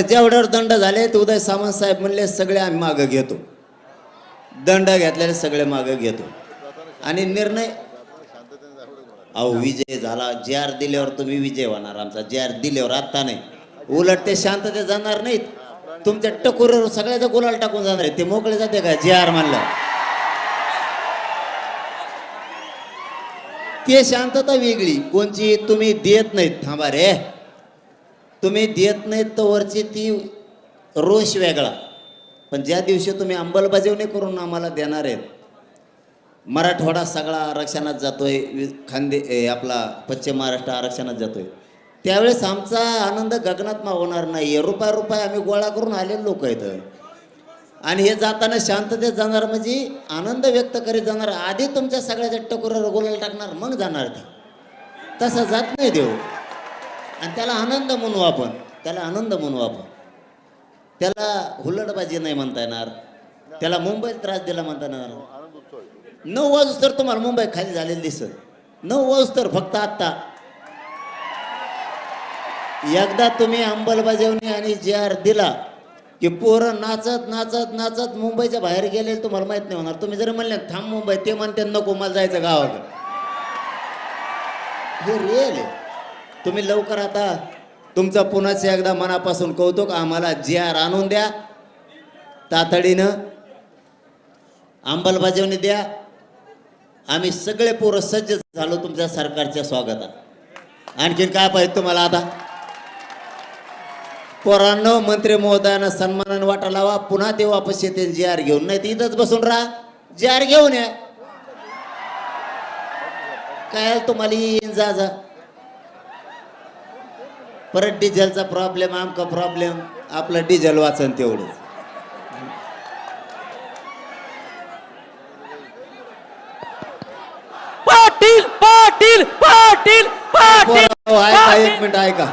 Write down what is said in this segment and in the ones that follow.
जेवढ्यावर दंड झाले तर उदय सामंत साहेब म्हणले सगळे आम्ही मागं घेतो. दंड घेतलेले सगळे मागं घेतो. आणि निर्णय अहो विजय झाला. जे आर दिल्यावर तुम्ही विजय होणार आमचा. जे आर दिल्यावर आत्ता नाही. उलट ते शांतते जाणार नाहीत. तुमच्या टकोरीवर सगळ्याचा गुलाल टाकून जाणार आहे ते मोकळे जाते का? जे आर म्हणलं. ते शांतता वेगळी. कोणची? तुम्ही देत नाहीत. थांबा रे. तुम्ही देत नाहीत तर वरची ती रोष वेगळा. पण ज्या दिवशी तुम्ही अंमलबजावणी करून आम्हाला देणार आहेत मराठवाडा सगळा आरक्षणात जातोय वि- खांदे आपला पश्चिम महाराष्ट्र आरक्षणात जातोय. त्यावेळेस आमचा आनंद गगनात होणार नाही रुपया रुपये आम्ही गोळा करून आलेले लोक आहेत. आणि हे जाताना शांततेत जाणार म्हणजे आनंद व्यक्त करीत जाणार. आधी तुमच्या सगळ्याच्या टकोर गोलाला टाकणार मग जाणार ते. तसं जात नाही देऊ आणि त्याला आनंद म्हणू आपण त्याला आनंद म्हणू आपण. त्याला हुल्लडबाजी नाही म्हणता येणार. त्याला मुंबईत त्रास दिला म्हणता येणार. नऊ वाजूस तर तुम्हाला मुंबई खाली झालेली दिसत नऊ वाजूस तर फक्त आत्ता. एकदा तुम्ही अंमलबजावणी आणि जे आर दिला की पोरं नाचत नाचत नाचत मुंबईच्या बाहेर गेले तुम्हाला माहीत नाही होणार. तुम्ही जर म्हणले थांब मुंबई ते म्हणते नको मला जायचं गावाकडे. हे रिअल आहे. तुम्ही लवकर आता तुमचं पुन्हाच एकदा मनापासून कौतुक आम्हाला जी आर आणून द्या. तातडीनं अंमलबजावणी द्या. आम्ही सगळे पोरं सज्ज झालो तुमच्या सरकारच्या स्वागतात. आणखीन काय पाहिजे तुम्हाला आता? पोरांनो मंत्री महोदयानं सन्मानानं वाटा लावा. पुन्हा ते वापस येते जी आर घेऊन. नाही इथंच बसून राहा. जी आर घेऊन या. काय तुम्हाला येईन जा जा. परत डिझेलचा प्रॉब्लेम आमका प्रॉब्लेम आपलं डिझेल वाचन तेवढंच. पाटील पाटील पाटील पाटील पोरं, ऐका एक मिनिट ऐका.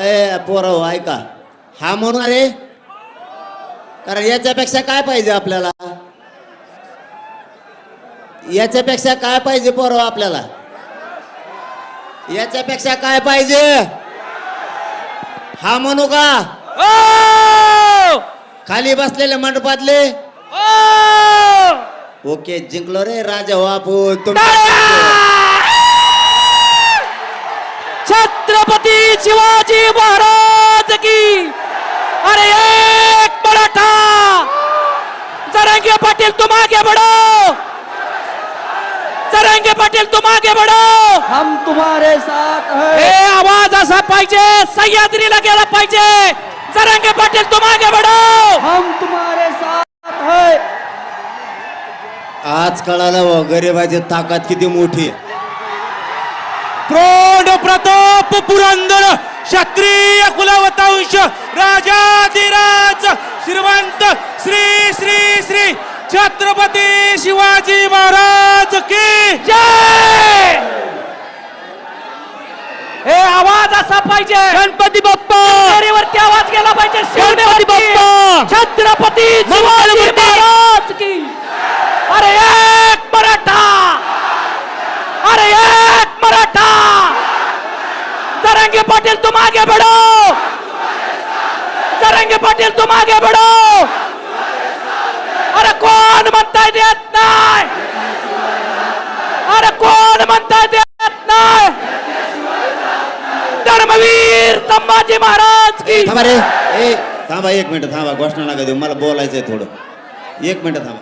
ए पोरं ऐका. हा म्हणून अरे कारण याच्यापेक्षा काय पाहिजे आपल्याला? याच्यापेक्षा काय पाहिजे पोरं आपल्याला? याच्यापेक्षा काय पाहिजे? हा म्हणू का? ओ! खाली बसलेले मंडपातले? ओ! ओके जिंकलो रे राजा हो तुम छत्रपती शिवाजी महाराज की! अरे एक मराठा! जरंगे पाटील तुम आगे बढ़ो! जरंगे पाटील तुम आगे बढ़ो। हम तुम्हारे साथ हे। हैं आवाज असा पाहिजे सह्याद्रीला गेला पाहिजे जरंगे पाटील तुम आगे बढ़ो। हम तुम्हारे साथ हैं। आज कळालं हो गरिबाची ताकद किती मोठी द्रोण प्रताप पुरंदर क्षत्रिय कुलवतांश राजाधिराज श्रीमंत श्री श्री श्री छत्रपती शिवाजी महाराज। जय हे आवाज असा पाहिजे. गणपती बाप्पा. वरती आवाज गेला पाहिजे. गणपती बाप्पा. छत्रपती शिवाजी महाराज की. अरे एक मराठा. अरे एक मराठा. तरंगे पाटील तुम आगे बढ़ो. तरंगे पाटील तुम आगे बढ़ो. अरे कोण म्हणताय देत नाही? अरे कोण म्हणताय देत नाही? धर्मवीर संभाजी महाराज की. थांबा रे. ए थांबा एक मिनिट थांबा. घोषणा नका देऊ. मला बोलायचंय थोडं. एक मिनिट थांबा.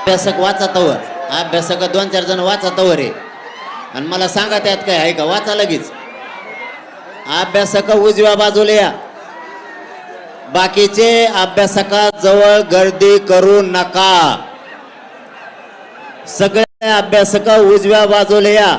अभ्यासक वाचा तवर. अभ्यासक दोन चार जण वाचा तवर आहे आणि मला सांगा त्यात काय आहे का? वाचा लगेच. अभ्यासक उजव्या बाजूला या. बाकीचे अभ्यासकाजवळ गर्दी करू नका. सगळे अभ्यासक उजव्या बाजूला या.